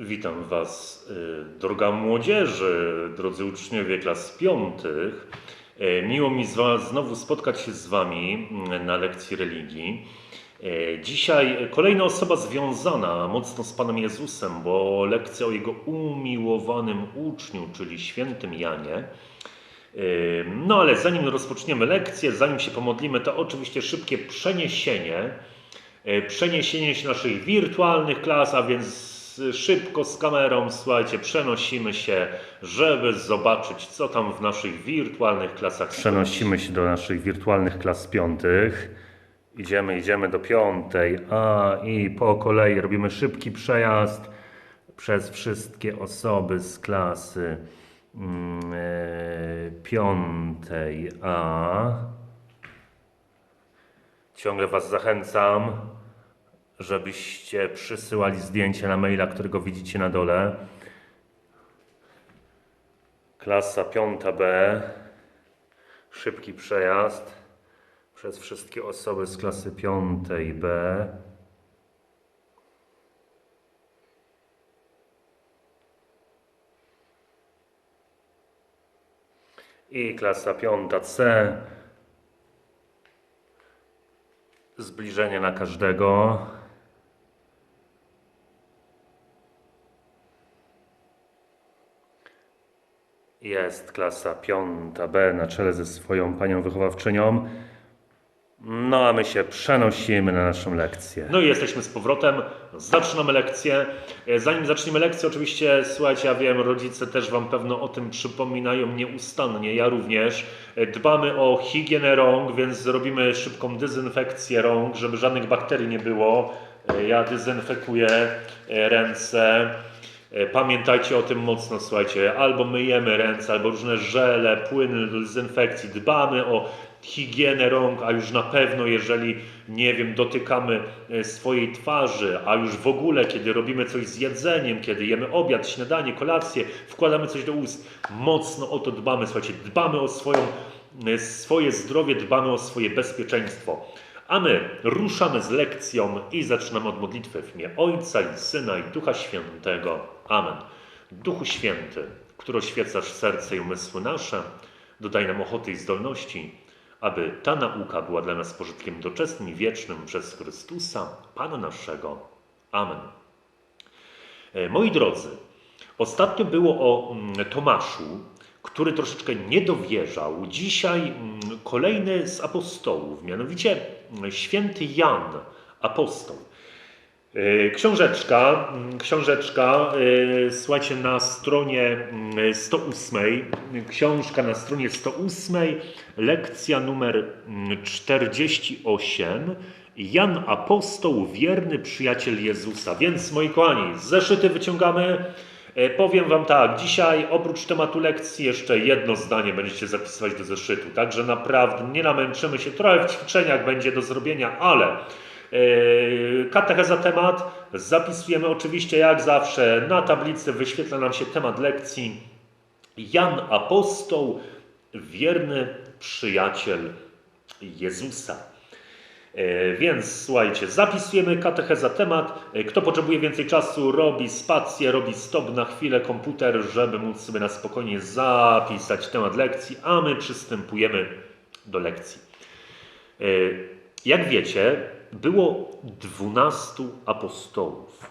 Witam Was, y, droga młodzieży, drodzy uczniowie klas piątych. Y, Miło mi znowu spotkać się z Wami mm, na lekcji religii. Y, Dzisiaj kolejna osoba związana mocno z Panem Jezusem, bo lekcja o Jego umiłowanym uczniu, czyli świętym Janie. Y, No ale zanim rozpoczniemy lekcję, zanim się pomodlimy, to oczywiście szybkie przeniesienie e, przeniesienie się naszych wirtualnych klas, a więc szybko z kamerą, słuchajcie, przenosimy się, żeby zobaczyć, co tam w naszych wirtualnych klasach. Przenosimy się do naszych wirtualnych klas piątych. Idziemy, idziemy do piątej, a i po kolei robimy szybki przejazd przez wszystkie osoby z klasy mm, e, piątej A. Ciągle Was zachęcam, żebyście przysyłali zdjęcie na maila, którego widzicie na dole. Klasa 5B. Szybki przejazd przez wszystkie osoby z klasy 5B. I klasa 5C. Zbliżenie na każdego. Jest klasa 5B na czele ze swoją panią wychowawczynią. No a my się przenosimy na naszą lekcję. No i jesteśmy z powrotem. Zaczynamy lekcję. E, Zanim zaczniemy lekcję, oczywiście, słuchajcie, ja wiem, rodzice też Wam pewno o tym przypominają nieustannie, ja również. E, Dbamy o higienę rąk, więc robimy szybką dezynfekcję rąk, żeby żadnych bakterii nie było. E, Ja dezynfekuję ręce. E, Pamiętajcie o tym mocno, słuchajcie, albo myjemy ręce, albo różne żele, płyny do dezynfekcji, dbamy o higienę rąk, a już na pewno, jeżeli, nie wiem, dotykamy e, swojej twarzy, a już w ogóle, kiedy robimy coś z jedzeniem, kiedy jemy obiad, śniadanie, kolację, wkładamy coś do ust, mocno o to dbamy, słuchajcie, dbamy o swoją, e, swoje zdrowie, dbamy o swoje bezpieczeństwo. A my ruszamy z lekcją i zaczynamy od modlitwy w imię Ojca i Syna i Ducha Świętego. Amen. Duchu Święty, który oświecasz serce i umysły nasze, dodaj nam ochoty i zdolności, aby ta nauka była dla nas pożytkiem doczesnym i wiecznym przez Chrystusa, Pana naszego. Amen. E, Moi drodzy, ostatnio było o mm, Tomaszu, który troszeczkę nie dowierzał. Dzisiaj mm, kolejny z apostołów, mianowicie święty Jan, apostoł. E, Książeczka, mm, książeczka, e, słuchajcie, na stronie mm, 108, książka na stronie 108, lekcja numer mm, 48, Jan Apostoł, wierny przyjaciel Jezusa. Więc, moi kochani, zeszyty wyciągamy. E, Powiem Wam tak, dzisiaj oprócz tematu lekcji jeszcze jedno zdanie będziecie zapisywać do zeszytu, także naprawdę nie namęczymy się, trochę w ćwiczeniach będzie do zrobienia, ale e, katecheza temat, zapisujemy oczywiście jak zawsze, na tablicy wyświetla nam się temat lekcji. Jan Apostoł, wierny przyjaciel Jezusa. E, Więc słuchajcie, zapisujemy katecheza temat. E, Kto potrzebuje więcej czasu, robi spację, robi stop na chwilę komputer, żeby móc sobie na spokojnie zapisać temat lekcji, a my przystępujemy do lekcji. E, Jak wiecie, było dwunastu apostołów.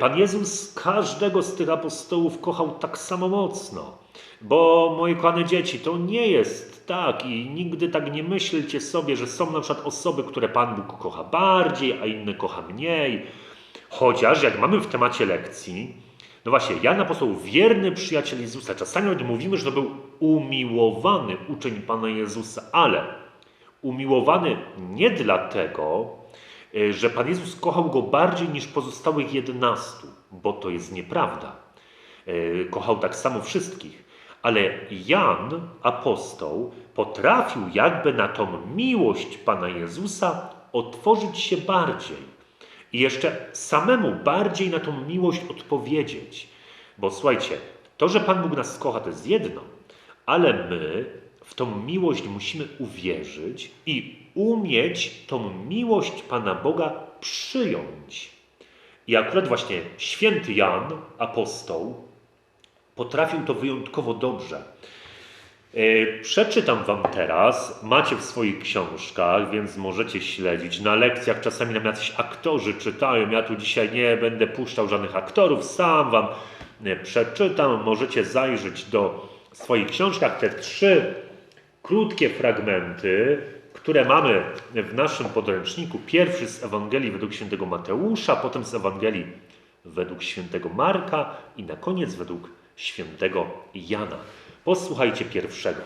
Pan Jezus każdego z tych apostołów kochał tak samo mocno. Bo moje kochane dzieci, to nie jest tak i nigdy tak nie myślcie sobie, że są na przykład osoby, które Pan Bóg kocha bardziej, a inne kocha mniej. Chociaż jak mamy w temacie lekcji, no właśnie, Jan apostoł, wierny przyjaciel Jezusa. Czasami nawet mówimy, że to był umiłowany uczeń Pana Jezusa, ale umiłowany nie dlatego, e, że Pan Jezus kochał go bardziej niż pozostałych jedenastu, bo to jest nieprawda. E, Kochał tak samo wszystkich. Ale Jan, apostoł, potrafił jakby na tą miłość Pana Jezusa otworzyć się bardziej i jeszcze samemu bardziej na tą miłość odpowiedzieć. Bo słuchajcie, to, że Pan Bóg nas kocha, to jest jedno, ale my w tą miłość musimy uwierzyć i umieć tą miłość Pana Boga przyjąć. I akurat właśnie święty Jan, apostoł, potrafił to wyjątkowo dobrze. E, przeczytam Wam teraz, macie w swoich książkach, więc możecie śledzić. Na lekcjach czasami nam jacyś aktorzy czytają. Ja tu dzisiaj nie będę puszczał żadnych aktorów, sam Wam e, przeczytam. Możecie zajrzeć do swoich książkach te trzy krótkie fragmenty, które mamy w naszym podręczniku. Pierwszy z Ewangelii według świętego Mateusza, potem z Ewangelii według świętego Marka i na koniec według świętego Jana. Posłuchajcie pierwszego.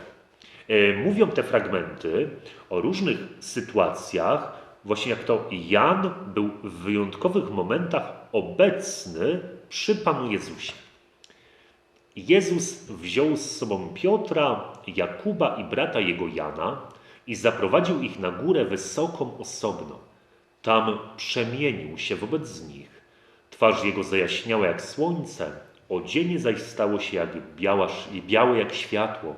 E, mówią te fragmenty o różnych sytuacjach, właśnie jak to Jan był w wyjątkowych momentach obecny przy Panu Jezusie. Jezus wziął z sobą Piotra, Jakuba i brata jego Jana i zaprowadził ich na górę wysoką osobno. Tam przemienił się wobec nich. Twarz jego zajaśniała jak słońce, odzienie zaś stało się jak biała, białe jak światło.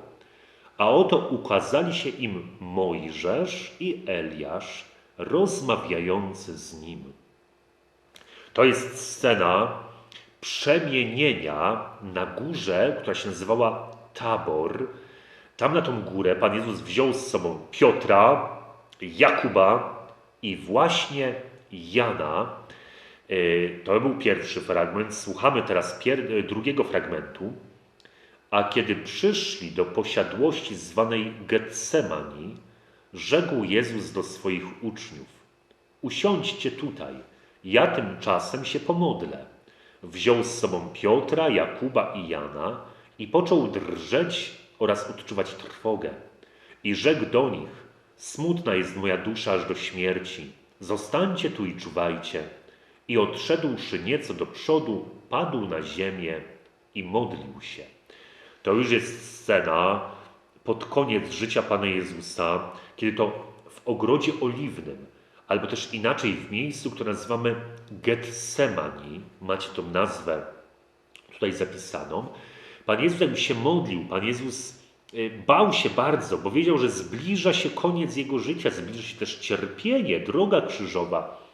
A oto ukazali się im Mojżesz i Eliasz, rozmawiający z nim. To jest scena przemienienia na górze, która się nazywała Tabor. Tam na tą górę Pan Jezus wziął z sobą Piotra, Jakuba i właśnie Jana. E, to był pierwszy fragment. Słuchamy teraz drugiego fragmentu. A kiedy przyszli do posiadłości zwanej Getsemani, rzekł Jezus do swoich uczniów: Usiądźcie tutaj, ja tymczasem się pomodlę. Wziął z sobą Piotra, Jakuba i Jana i począł drżeć oraz odczuwać trwogę. I rzekł do nich: Smutna jest moja dusza aż do śmierci. Zostańcie tu i czuwajcie. I odszedłszy nieco do przodu, padł na ziemię i modlił się. To już jest scena pod koniec życia Pana Jezusa, kiedy to w ogrodzie oliwnym albo też inaczej w miejscu, które nazywamy Getsemani, macie tą nazwę tutaj zapisaną. Pan Jezus jakby się modlił, Pan Jezus y, bał się bardzo, bo wiedział, że zbliża się koniec jego życia, zbliża się też cierpienie, droga krzyżowa.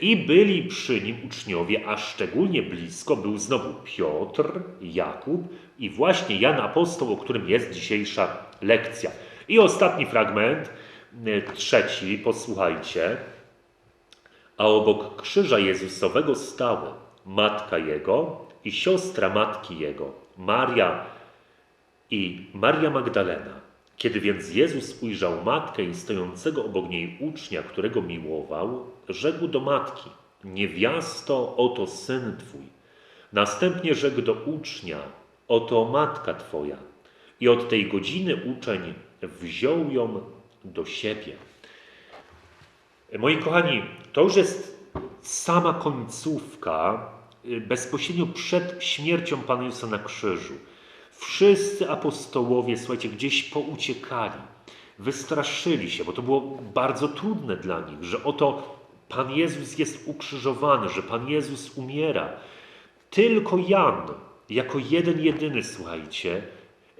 I byli przy nim uczniowie, a szczególnie blisko był znowu Piotr, Jakub i właśnie Jan Apostoł, o którym jest dzisiejsza lekcja. I ostatni fragment, Y, trzeci, posłuchajcie. A obok krzyża Jezusowego stały matka Jego i siostra matki Jego, Maria i Maria Magdalena. Kiedy więc Jezus ujrzał matkę i stojącego obok niej ucznia, którego miłował, rzekł do matki: Niewiasto, oto syn twój. Następnie rzekł do ucznia: Oto matka twoja. I od tej godziny uczeń wziął ją do siebie. Moi kochani, to już jest sama końcówka y, bezpośrednio przed śmiercią Pana Jezusa na krzyżu. Wszyscy apostołowie, słuchajcie, gdzieś pouciekali, wystraszyli się, bo to było bardzo trudne dla nich, że oto Pan Jezus jest ukrzyżowany, że Pan Jezus umiera. Tylko Jan, jako jeden jedyny, słuchajcie,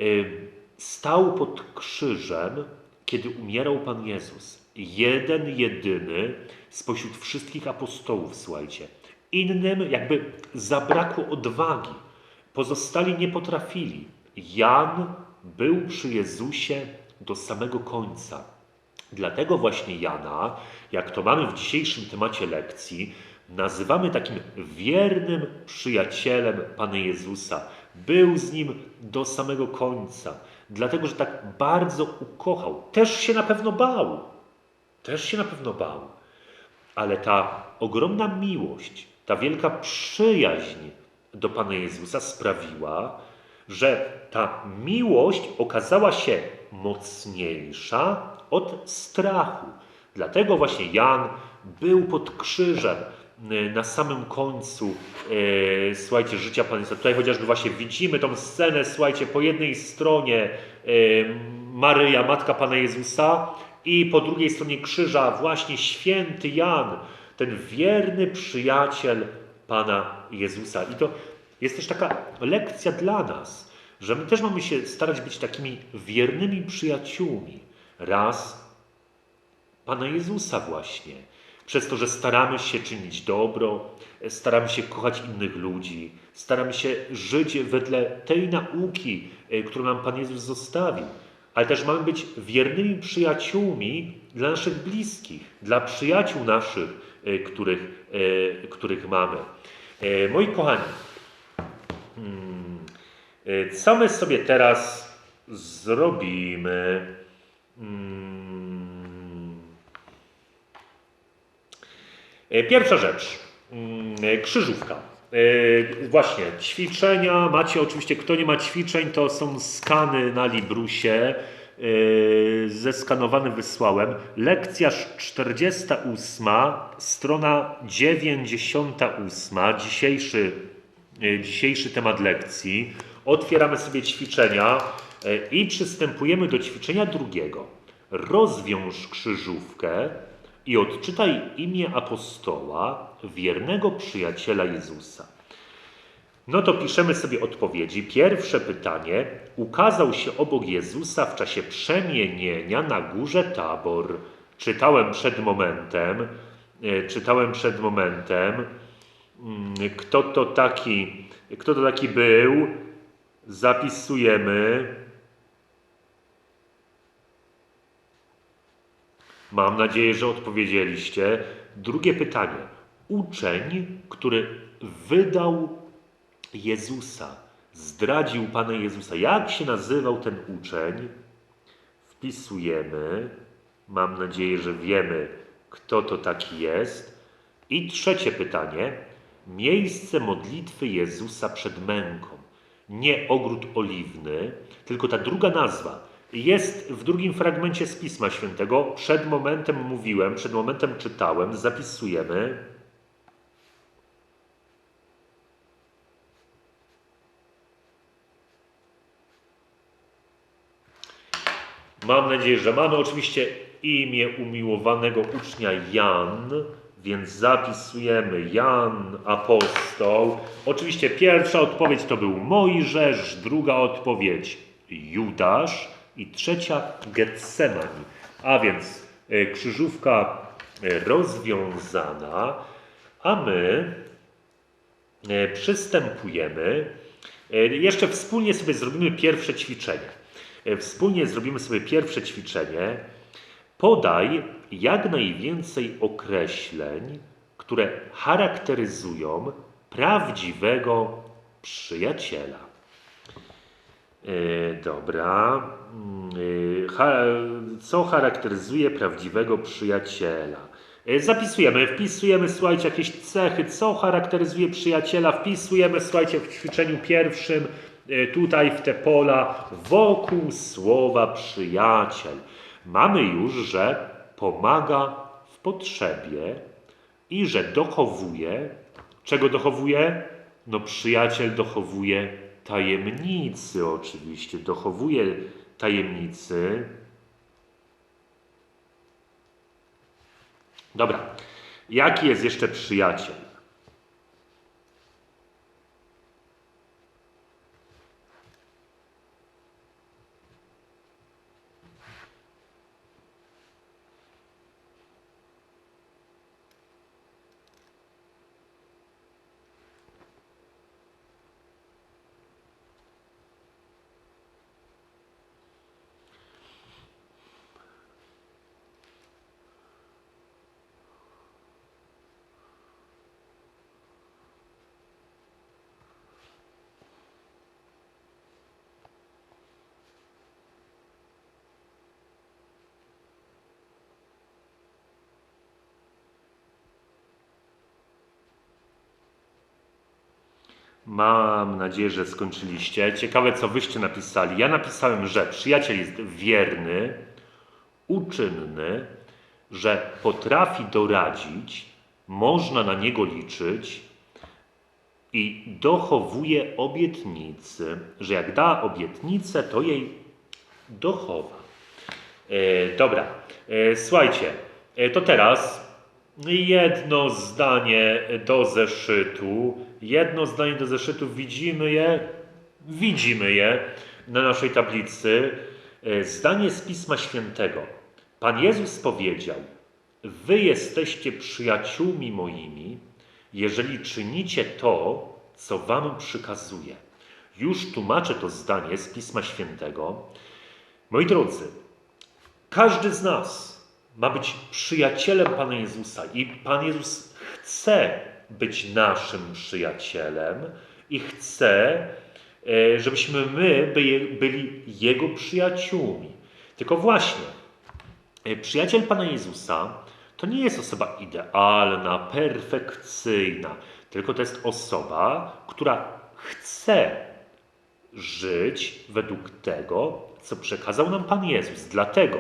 y, stał pod krzyżem kiedy umierał Pan Jezus, jeden, jedyny spośród wszystkich apostołów, słuchajcie, innym jakby zabrakło odwagi, pozostali nie potrafili. Jan był przy Jezusie do samego końca. Dlatego właśnie Jana, jak to mamy w dzisiejszym temacie lekcji, nazywamy takim wiernym przyjacielem Pana Jezusa. Był z nim do samego końca dlatego że tak bardzo ukochał. Też się na pewno bał. Też się na pewno bał. Ale ta ogromna miłość, ta wielka przyjaźń do Pana Jezusa sprawiła, że ta miłość okazała się mocniejsza od strachu. Dlatego właśnie Jan był pod krzyżem, Y, na samym końcu, e, słuchajcie, życia Pana Jezusa. Tutaj chociażby właśnie widzimy tą scenę, słuchajcie, po jednej stronie e, Maryja, Matka Pana Jezusa i po drugiej stronie krzyża właśnie święty Jan, ten wierny przyjaciel Pana Jezusa. I to jest też taka lekcja dla nas, że my też mamy się starać być takimi wiernymi przyjaciółmi. Raz Pana Jezusa właśnie, przez to, że staramy się czynić dobro, staramy się kochać innych ludzi, staramy się żyć wedle tej nauki, e, którą nam Pan Jezus zostawił. Ale też mamy być wiernymi przyjaciółmi dla naszych bliskich, dla przyjaciół naszych, e, których, e, których mamy. Moi kochani, hmm, co my sobie teraz zrobimy? Hmm. Pierwsza rzecz. Hmm, krzyżówka. Właśnie, ćwiczenia. Macie oczywiście, kto nie ma ćwiczeń, to są skany na Librusie. Zeskanowany wysłałem. Lekcja 48, strona 98, dzisiejszy, dzisiejszy temat lekcji. Otwieramy sobie ćwiczenia i przystępujemy do ćwiczenia drugiego. Rozwiąż krzyżówkę i odczytaj imię apostoła, wiernego przyjaciela Jezusa. No to piszemy sobie odpowiedzi. Pierwsze pytanie. Ukazał się obok Jezusa w czasie przemienienia na górze Tabor. Czytałem przed momentem, e, czytałem przed momentem, kto to taki, kto to taki był. Zapisujemy. Mam nadzieję, że odpowiedzieliście. Drugie pytanie. Uczeń, który wydał Jezusa, zdradził Pana Jezusa. Jak się nazywał ten uczeń? Wpisujemy. Mam nadzieję, że wiemy, kto to taki jest. I trzecie pytanie. Miejsce modlitwy Jezusa przed męką. Nie ogród oliwny, tylko ta druga nazwa jest w drugim fragmencie z Pisma Świętego. Przed momentem mówiłem, przed momentem czytałem, zapisujemy. Mam nadzieję, że mamy oczywiście imię umiłowanego ucznia Jan, więc zapisujemy Jan apostoł. Oczywiście pierwsza odpowiedź to był Mojżesz, druga odpowiedź Judasz i trzecia Getsemani. A więc e, krzyżówka e, rozwiązana, a my e, przystępujemy. Jeszcze wspólnie sobie zrobimy pierwsze ćwiczenie. Wspólnie zrobimy sobie pierwsze ćwiczenie. Podaj jak najwięcej określeń, które charakteryzują prawdziwego przyjaciela. E, dobra. Mm, e, co charakteryzuje prawdziwego przyjaciela? E, zapisujemy, wpisujemy, słuchajcie, jakieś cechy, co charakteryzuje przyjaciela, wpisujemy, słuchajcie, w ćwiczeniu pierwszym, tutaj w te pola, wokół słowa przyjaciel. Mamy już, że pomaga w potrzebie i że dochowuje. Czego dochowuje? No, przyjaciel dochowuje tajemnicy oczywiście, dochowuje tajemnicy. Dobra, jaki jest jeszcze przyjaciel? Mam nadzieję, że skończyliście. Ciekawe, co wyście napisali. Ja napisałem, że przyjaciel jest wierny, uczynny, że potrafi doradzić, można na niego liczyć i dochowuje obietnicy, że jak da obietnicę, to jej dochowa. E, dobra, e, słuchajcie, e, to teraz jedno zdanie do zeszytu. Jedno zdanie do zeszytu, widzimy je, widzimy je na naszej tablicy. E, zdanie z Pisma Świętego. Pan Jezus powiedział: Wy jesteście przyjaciółmi moimi, jeżeli czynicie to, co wam przykazuję. Już tłumaczę to zdanie z Pisma Świętego. Moi drodzy, każdy z nas ma być przyjacielem Pana Jezusa i Pan Jezus chce być naszym przyjacielem i chce, e, żebyśmy my byli- Jego przyjaciółmi. Tylko właśnie, e, przyjaciel Pana Jezusa to nie jest osoba idealna, perfekcyjna, tylko to jest osoba, która chce żyć według tego, co przekazał nam Pan Jezus. Dlatego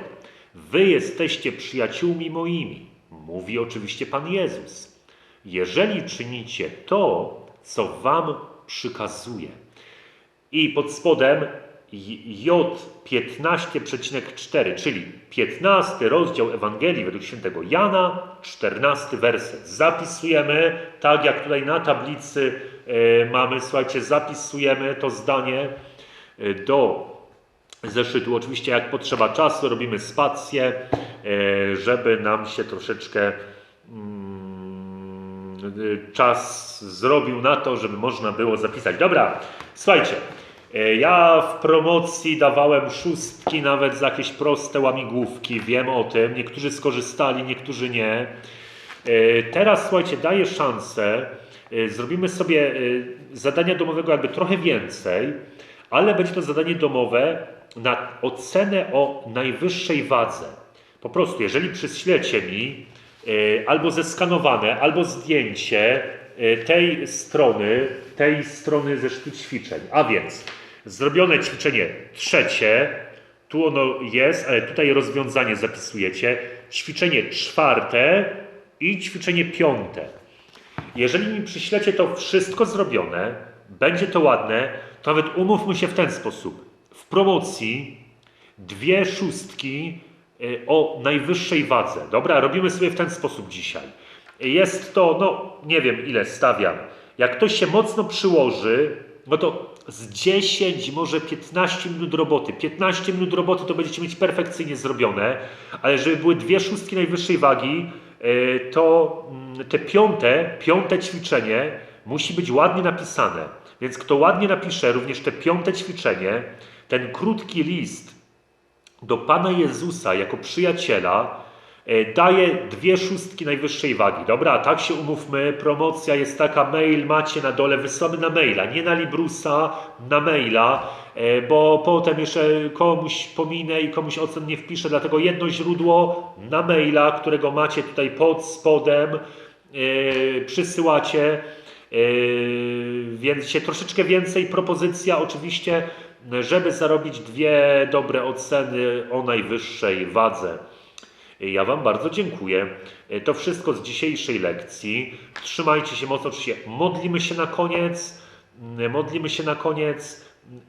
wy jesteście przyjaciółmi moimi, mówi oczywiście Pan Jezus, jeżeli czynicie to, co wam przykazuje. I pod spodem J 15,4, czyli 15 rozdział Ewangelii według świętego Jana, 14 werset. Zapisujemy, tak jak tutaj na tablicy e, mamy, słuchajcie, zapisujemy to zdanie e, do zeszytu. Oczywiście jak potrzeba czasu, robimy spację, e, żeby nam się troszeczkę mm, y, czas zrobił na to, żeby można było zapisać. Dobra, słuchajcie. e, Ja w promocji dawałem szóstki nawet za jakieś proste łamigłówki, wiem o tym. Niektórzy skorzystali, niektórzy nie. E, Teraz słuchajcie, daję szansę. e, Zrobimy sobie e, zadania domowego jakby trochę więcej, ale będzie to zadanie domowe na ocenę o najwyższej wadze. Po prostu, jeżeli przyślecie mi e, albo zeskanowane, albo zdjęcie e, tej strony, tej strony ze ćwiczeń, a więc zrobione ćwiczenie trzecie, tu ono jest, ale tutaj rozwiązanie zapisujecie, ćwiczenie czwarte i ćwiczenie piąte. Jeżeli mi przyślecie to wszystko zrobione, będzie to ładne, to nawet umówmy się w ten sposób. W promocji dwie szóstki y, o najwyższej wadze. Dobra, robimy sobie w ten sposób dzisiaj. Jest to, no nie wiem ile stawiam. Jak ktoś się mocno przyłoży, no to z 10, może 15 minut roboty. 15 minut roboty to będziecie mieć perfekcyjnie zrobione, ale żeby były dwie szóstki najwyższej wagi, y, to mm, te piąte, piąte ćwiczenie musi być ładnie napisane. Więc kto ładnie napisze również te piąte ćwiczenie, ten krótki list do Pana Jezusa jako przyjaciela e, daje dwie szóstki najwyższej wagi. Dobra, tak się umówmy, promocja jest taka, mail macie na dole, wysyłamy na maila, nie na Librusa, na maila, e, bo potem jeszcze komuś pominę i komuś ocen nie wpiszę, dlatego jedno źródło na maila, którego macie tutaj pod spodem, e, przysyłacie, więc się troszeczkę więcej propozycja oczywiście, żeby zarobić dwie dobre oceny o najwyższej wadze. Ja Wam bardzo dziękuję. To wszystko z dzisiejszej lekcji. Trzymajcie się mocno, oczywiście modlimy się na koniec, modlimy się na koniec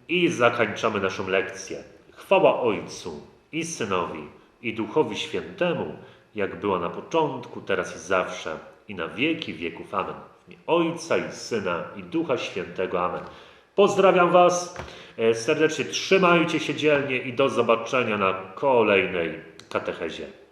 i zakończamy naszą lekcję. Chwała Ojcu i Synowi i Duchowi Świętemu, jak była na początku, teraz i zawsze, i na wieki wieków. Amen. Ojca i Syna i Ducha Świętego. Amen. Pozdrawiam Was e, serdecznie, trzymajcie się dzielnie i do zobaczenia na kolejnej katechezie.